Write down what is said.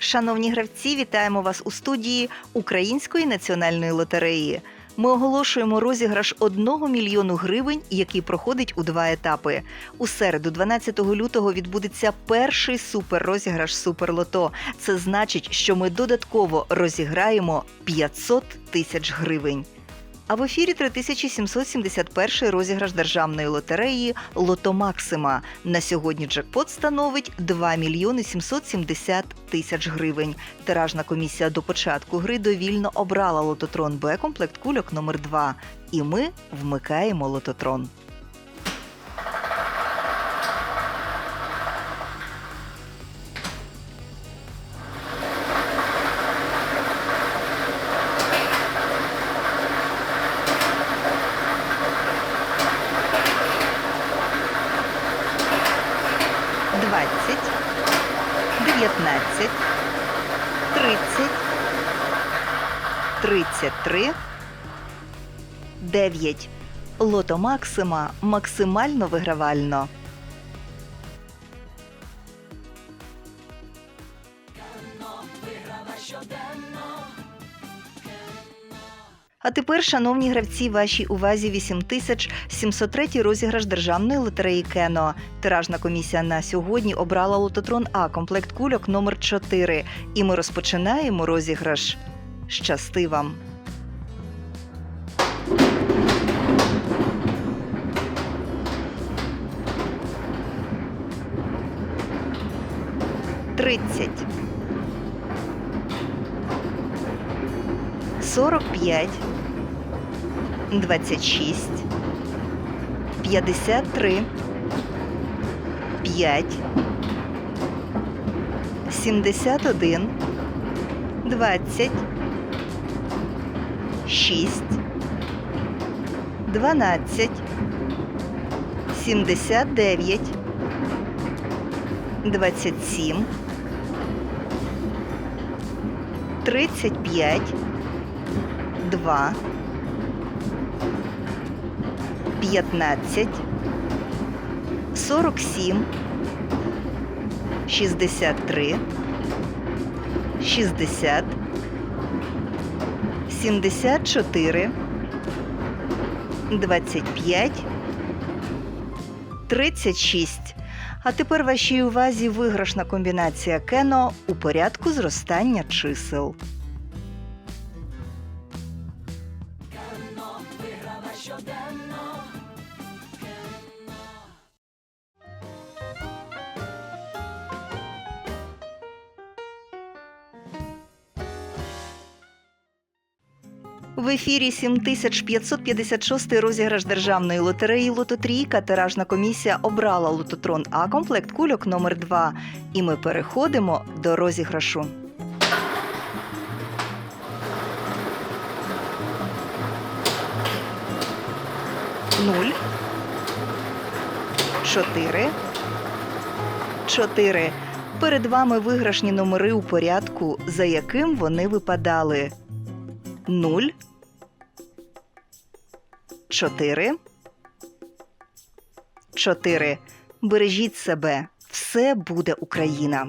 Шановні гравці, вітаємо вас у студії Української національної лотереї. Ми оголошуємо розіграш 1 мільйону гривень, який проходить у два етапи. У середу, 12 лютого, відбудеться перший суперрозіграш Суперлото. Це значить, що ми додатково розіграємо 500 тисяч гривень. А в ефірі 3771 розіграш державної лотереї Лото Максима. На сьогодні джекпот становить 2 мільйони 770 тисяч гривень. Тиражна комісія до початку гри довільно обрала лототрон Б комплект кульок номер 2 І ми вмикаємо лототрон. Двадцять, дев'ятнадцять, тридцять, тридцять три, дев'ять. Лото Максима максимально вигравально. А тепер, шановні гравці, вашій увазі 8703 розіграш державної лотереї Кено. Тиражна комісія на сьогодні обрала лототрон А комплект кульок номер 4 І ми розпочинаємо розіграш. Щасти вам! Тридцять. 45, 26, 53, 5, 71, 20, 6, 12, 79, 27, 35, Два. П'ятнадцять. Сорок сім. Шістдесят три. Шістдесят. Сімдесят чотири. Двадцять п'ять. Тридцять шість. А тепер вашій увазі виграшна комбінація кено у порядку зростання чисел. В ефірі 7556 розіграш державної лотереї Лототрійка. Тиражна комісія обрала лототрон А комплект кульок номер 2 І ми переходимо до розіграшу. Нуль. Чотири. Чотири. Перед вами виграшні номери у порядку, за яким вони випадали. 0, 4, 4. Бережіть себе. Все буде Україна.